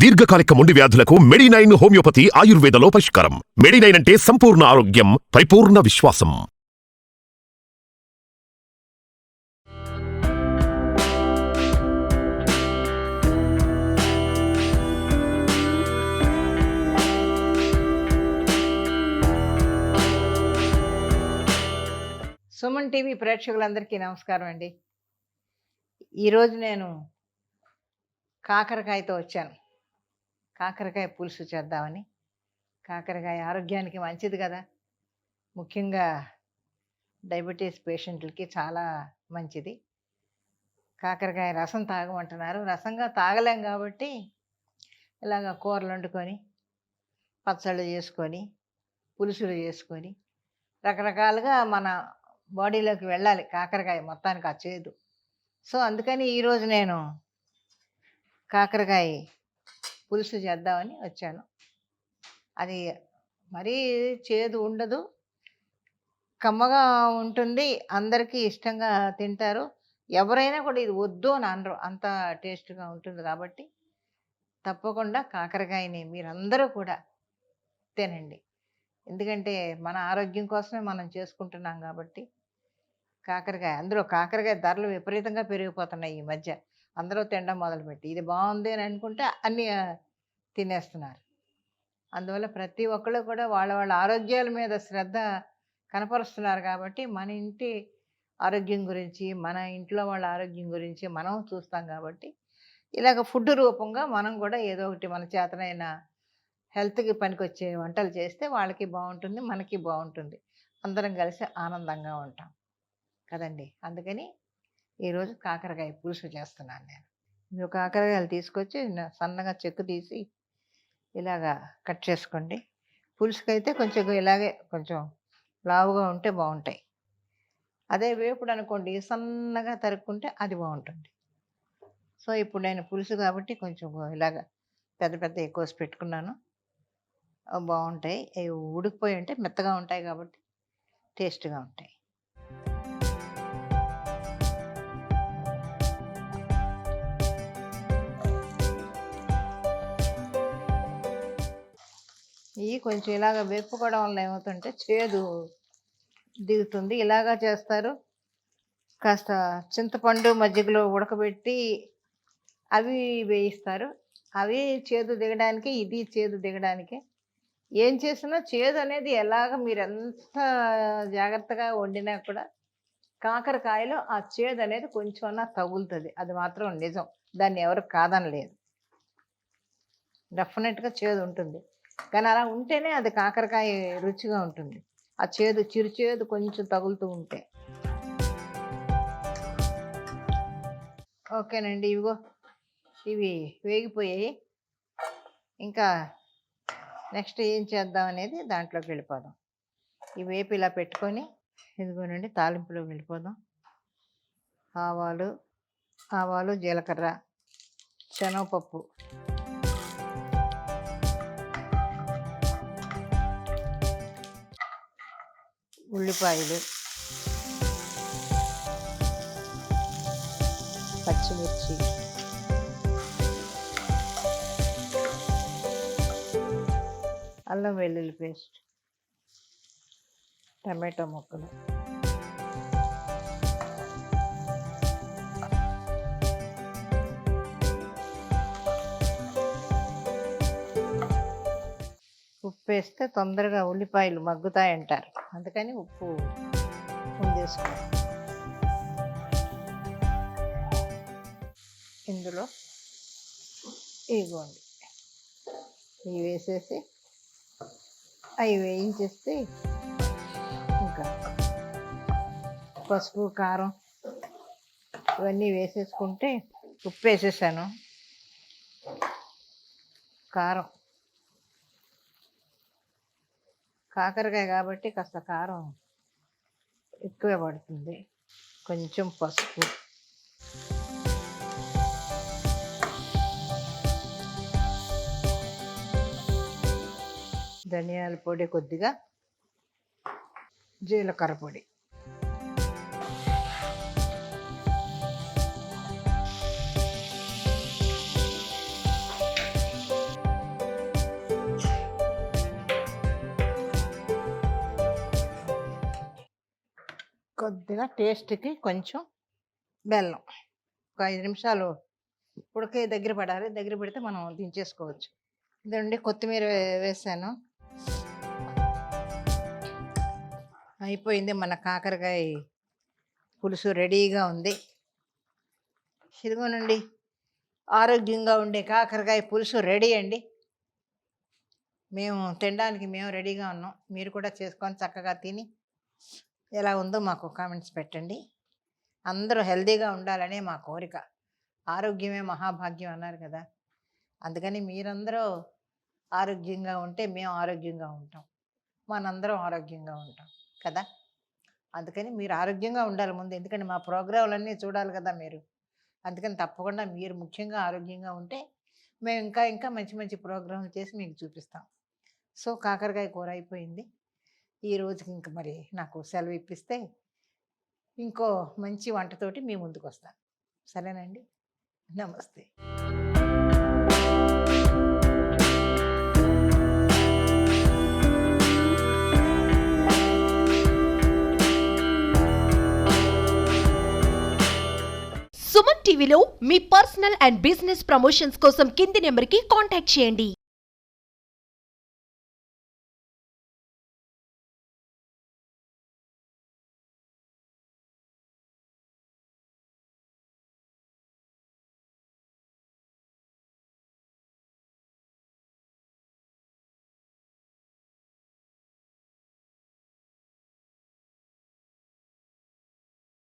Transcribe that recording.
దీర్ఘకాలిక మొండి వ్యాధులకు మెడినైన్ హోమియోపతి ఆయుర్వేదలో పరిష్కారం. మెడినైన్ అంటే సంపూర్ణ ఆరోగ్యం పరిపూర్ణ విశ్వాసం. సుమన్ టీవీ ప్రేక్షకులందరికీ నమస్కారం అండి. ఈరోజు నేను కాకరకాయతో వచ్చాను. కాకరకాయ పులుసు చేద్దామని. కాకరకాయ ఆరోగ్యానికి మంచిది కదా. ముఖ్యంగా డయాబెటీస్ పేషెంట్లకి చాలా మంచిది. కాకరకాయ రసం తాగమంటున్నారు. రసంగా తాగలేం కాబట్టి ఇలాగ కూరలు వండుకొని పచ్చళ్ళు చేసుకొని పులుసులు చేసుకొని రకరకాలుగా మన బాడీలోకి వెళ్ళాలి. కాకరకాయ మొత్తానికి ఆ చేదు. సో అందుకని ఈరోజు నేను కాకరకాయ పులుసు చేద్దామని వచ్చాను. అది మరీ చేదు ఉండదు. కమ్మగా ఉంటుంది. అందరికీ ఇష్టంగా తింటారు. ఎవరైనా కూడా ఇది వద్దు అని అనరు. అంత టేస్ట్గా ఉంటుంది కాబట్టి తప్పకుండా కాకరకాయని మీరందరూ కూడా తినండి. ఎందుకంటే మన ఆరోగ్యం కోసమే మనం చేసుకుంటున్నాం కాబట్టి కాకరకాయ అందులో కాకరకాయ ధరలు విపరీతంగా పెరిగిపోతున్నాయి ఈ మధ్య. అందరూ తినడం మొదలుపెట్టి. ఇది బాగుంది అని అనుకుంటే అన్నీ తినేస్తున్నారు. అందువల్ల ప్రతి ఒక్కళ్ళు కూడా వాళ్ళ వాళ్ళ ఆరోగ్యాల మీద శ్రద్ధ కనపరుస్తున్నారు కాబట్టి మన ఇంటి ఆరోగ్యం గురించి మన ఇంట్లో వాళ్ళ ఆరోగ్యం గురించి మనం చూస్తాం కాబట్టి ఇలాగ ఫుడ్ రూపంగా మనం కూడా ఏదో ఒకటి మన చేతనైన హెల్త్కి పనికొచ్చే వంటలు చేస్తే వాళ్ళకి బాగుంటుంది మనకి బాగుంటుంది. అందరం కలిసి ఆనందంగా ఉంటాం. కదండి? అందుకని ఈరోజు కాకరకాయ పులుసు చేస్తున్నాను నేను. మీరు కాకరకాయలు తీసుకొచ్చి సన్నగా చెక్కు తీసి ఇలాగా కట్ చేసుకోండి. పులుసుకైతే కొంచెం ఇలాగే కొంచెం లావుగా ఉంటే బాగుంటాయి అదే వేపుడు అనుకోండి సన్నగా తరుక్కుంటే అది బాగుంటుంది సో ఇప్పుడు నేను పులుసు కాబట్టి కొంచెం ఇలాగ పెద్ద పెద్ద ఎక్కువసి పెట్టుకున్నాను. బాగుంటాయి అవి ఉడికిపోయి ఉంటే మెత్తగా ఉంటాయి కాబట్టి టేస్ట్గా ఉంటాయి. ఇవి కొంచెం ఇలాగ వేపుకోవడం వల్ల ఏమవుతుంటే చేదు దిగుతుంది. ఇలాగా చేస్తారు. కాస్త చింతపండు మజ్జిగలో ఉడకబెట్టి అవి వేయిస్తారు. అవి చేదు దిగడానికి ఇది చేదు దిగడానికి ఏం చేసినా చేదు అనేది ఎలాగ మీరు ఎంత జాగ్రత్తగా వండినా కూడా కాకరకాయలో ఆ చేదు అనేది కొంచెం అన్నా తగులుతుంది. అది మాత్రం నిజం. దాన్ని ఎవరు కాదనలేదు. డెఫినెట్గా చేదు ఉంటుంది. కానీ అలా ఉంటేనే అది కాకరకాయ రుచిగా ఉంటుంది. ఆ చేదు చిరు చేదు కొంచెం తగులుతూ ఉంటే. ఓకేనండి ఇవిగో. ఇవి వేగిపోయాయి. ఇంకా నెక్స్ట్ ఏం చేద్దాం అనేది దాంట్లోకి వెళ్ళిపోదాం. ఈ వేపు ఇలా పెట్టుకొని ఇదిగోనండి తాలింపులోకి వెళ్ళిపోదాం. ఆవాలు ఆవాలు జీలకర్ర శనగపప్పు. ఉల్లిపాయలు పచ్చిమిర్చి అల్లం వెల్లుల్లి పేస్ట్ టమాటో ముక్కలు. ఉప్పు వేస్తే తొందరగా ఉల్లిపాయలు మగ్గుతాయి అంటారు అందుకని ఉప్పు ముందేసుకో ఇందులో ఇగోండి ఇవి వేసేసి అవి వేయించేస్తే ఇంకా పసుపు కారం ఇవన్నీ వేసేసుకుంటే ఉప్పు వేసేసాను. కారం కాకరకాయ కాబట్టి కాస్త కారం ఎక్కువే పడుతుంది. కొంచెం పసుపు. ధనియాల పొడి కొద్దిగా జీలకర్ర పొడి. కొద్దిగా టేస్ట్కి కొంచెం బెల్లం. ఒక ఐదు నిమిషాలు ఉడకే దగ్గర పడాలి. దగ్గర పెడితే మనం దించేసుకోవచ్చు. ఇదండి కొత్తిమీర వేసాను. అయిపోయింది మన కాకరకాయ పులుసు రెడీగా ఉంది. ఇదిగోనండి ఆరోగ్యంగా ఉండే కాకరకాయ పులుసు రెడీ అండి. మేము తినడానికి మేము రెడీగా ఉన్నాం. మీరు కూడా చేసుకొని చక్కగా తిని ఎలా ఉందో మాకు కామెంట్స్ పెట్టండి. అందరూ హెల్తీగా ఉండాలనే మా కోరిక. ఆరోగ్యమే మహాభాగ్యం అన్నారు కదా. అందుకని మీరందరూ ఆరోగ్యంగా ఉంటే మేము ఆరోగ్యంగా ఉంటాం. మనందరం ఆరోగ్యంగా ఉంటాం కదా. అందుకని మీరు ఆరోగ్యంగా ఉండాలి ముందు. ఎందుకంటే మా ప్రోగ్రాంలన్నీ చూడాలి కదా మీరు. అందుకని తప్పకుండా మీరు ముఖ్యంగా ఆరోగ్యంగా ఉంటే మేము ఇంకా ఇంకా మంచి మంచి ప్రోగ్రాంలు చేసి మీకు చూపిస్తాం. సో కాకరకాయ కూర అయిపోయింది. ఈ రోజుకి ఇంక మరి నాకు సెలవు ఇప్పిస్తే ఇంకో మంచి వంటతోటి మీ ముందుకు వస్తాను సరేనండి? నమస్తే. సుమన్ టీవీలో మీ పర్సనల్ అండ్ బిజినెస్ ప్రమోషన్స్ కోసం కింది నెంబర్కి కాంటాక్ట్ చేయండి.